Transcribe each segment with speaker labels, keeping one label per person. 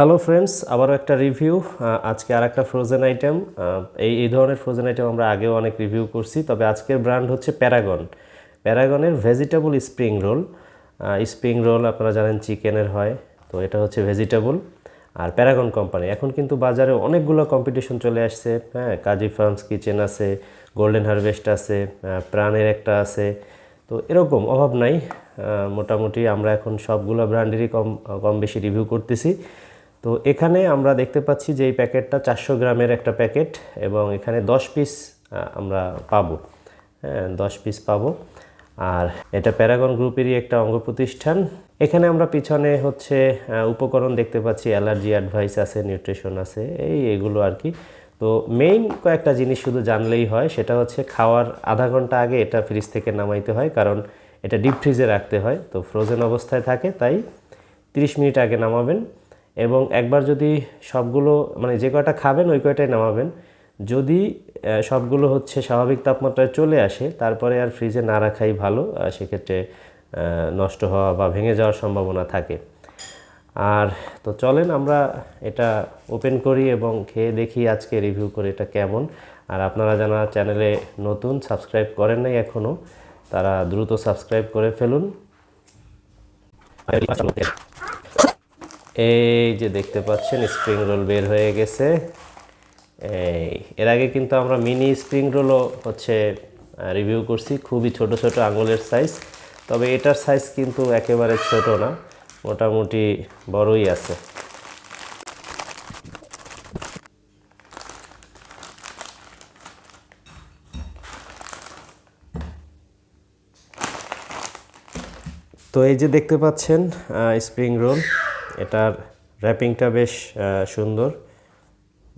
Speaker 1: Hello friends আবারও একটা review আজকে আর একটা ফ্রোজেন আইটেম এই এই ধরনের ফ্রোজেন আইটেম আমরা আগেও অনেক রিভিউ করছি, তবে আজকের ব্র্যান্ড হচ্ছে Paragon প্যারাগনের vegetable spring roll spring roll আপনারা জানেন চিকেনের হয়, তো এটা হচ্ছে ভেজিটেবল আর প্যারাগন কোম্পানি এখন কিন্তু বাজারে অনেকগুলো কম্পিটিশন চলে আসছে হ্যাঁ কাজী ফার্মস কিচেন আছে গোল্ডেন হারভেস্ট আছে প্রাণের একটা আছে, তো এরকম অভাব নাই মোটামুটি আমরা এখন সবগুলো ব্র্যান্ডেরই কম কম বেশি রিভিউ করতেছি। তো এখানে আমরা দেখতে পাচ্ছি যে এই প্যাকেটটা চারশো গ্রামের একটা প্যাকেট এবং এখানে দশ পিস আমরা পাবো। হ্যাঁ দশ পিস পাবো। আর এটা প্যারাগন গ্রুপেরই একটা অঙ্গ প্রতিষ্ঠান। এখানে আমরা পিছনে হচ্ছে উপকরণ দেখতে পাচ্ছি, অ্যালার্জি অ্যাডভাইস আছে, নিউট্রিশন আছে, এই এগুলো আর কি। তো মেইন কয়েকটা জিনিস শুধু জানলেই হয়, সেটা হচ্ছে খাওয়ার আধা ঘণ্টা আগে এটা ফ্রিজ থেকে নামাইতে হয়, কারণ এটা ডিপ ফ্রিজে রাখতে হয়। তো ফ্রোজেন অবস্থায় থাকে, তাই 30 মিনিট আগে নামাবেন। এবং একবার যদি সবগুলো মানে যে কয়টা খাবেন ওই কয়টাই নামাবেন। যদি সবগুলো হচ্ছে স্বাভাবিক তাপমাত্রায় চলে আসে, তারপরে আর ফ্রিজে না রাখাই ভালো সেক্ষেত্রে নষ্ট হওয়া বা ভেঙে যাওয়ার সম্ভাবনা থাকে। আর তো চলেন আমরা এটা ওপেন করি এবং খেয়ে দেখি আজকে রিভিউ করে এটা কেমন। আর আপনারা যারা চ্যানেলে নতুন, সাবস্ক্রাইব করেন নাই এখনও তারা দ্রুত সাবস্ক্রাইব করে ফেলুন। এই যে দেখতে পাচ্ছেন স্প্রিং রোল বের হয়ে গেছে। এই, এর আগে কিন্তু আমরা মিনি স্প্রিং রোলও হচ্ছে রিভিউ করছি, খুবই ছোট ছোট আঙুলের সাইজ তবে এটার সাইজ কিন্তু একেবারে ছোট না, মোটামুটি বড়ই আছে। তো এই যে দেখতে পাচ্ছেন স্প্রিং রোল এটার র্যাপিংটা বেশ সুন্দর।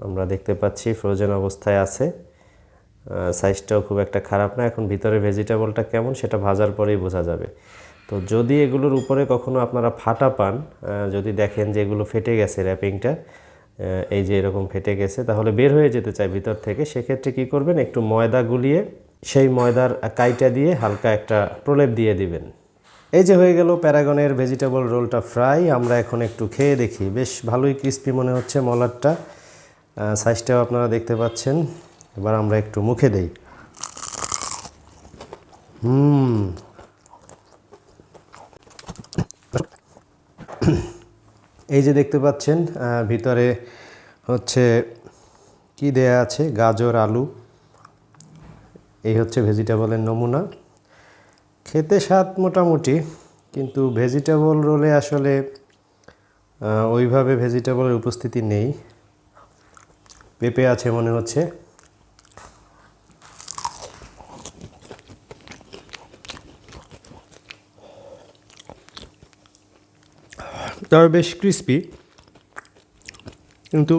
Speaker 1: আমরা দেখতে পাচ্ছি ফ্রোজেন অবস্থায় আছে। সাইজটাও খুব একটা খারাপ না। এখন ভিতরে ভেজিটেবলটা কেমন সেটা ভাজার পরেই বোঝা যাবে। তো যদি এগুলোর উপরে কখনো আপনারা ফাটা পান যদি দেখেন যে এগুলো ফেটে গেছে র্যাপিংটা এই যে এরকম ফেটে গেছে, তাহলে বের হয়ে যেতে চায় ভিতর থেকে। সেক্ষেত্রে কি করবেন? একটু ময়দা গুলিয়ে সেই ময়দার কাইটা দিয়ে হালকা একটা প্রলেপ দিয়ে দিবেন। এই যে হয়ে গেল প্যারাগনের ভেজিটেবল রোলটা ফ্রাই, আমরা এখন একটু খেয়ে দেখি। বেশ ভালোই ক্রিস্পি মনে হচ্ছে মলারটা সাইজটাও আপনারা দেখতে পাচ্ছেন। এবার আমরা একটু মুখে দেই। হুম। এই যে দেখতে পাচ্ছেন ভিতরে হচ্ছে কি দেয়া আছে? গাজর, আলু। এই হচ্ছে ভেজিটেবলের নমুনা। খেতে স্বাদ মোটামুটি, কিন্তু ভেজিটেবল রোলে আসলে ওইভাবে ভেজিটেবলের উপস্থিতি নেই। পেঁপে আছে মনে হচ্ছে। তবে বেশ ক্রিস্পি কিন্তু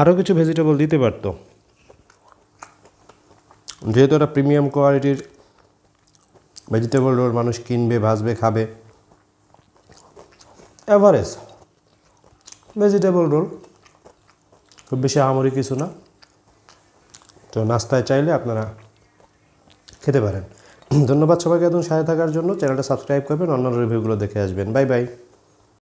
Speaker 1: আরও কিছু ভেজিটেবল দিতে পারতো। যেহেতু এটা প্রিমিয়াম কোয়ালিটির ভেজিটেবল রোল মানুষ কিনবে, ভাজবে, খাবে অ্যাভারেজ ভেজিটেবল রোল খুব বেশি আহামরি কিছু না। তো নাস্তায় চাইলে আপনারা খেতে পারেন। ধন্যবাদ সবাইকে একদম সাথে থাকার জন্য। চ্যানেলটা সাবস্ক্রাইব করবেন, অন্যান্য রিভিউগুলো দেখে আসবেন। Bye bye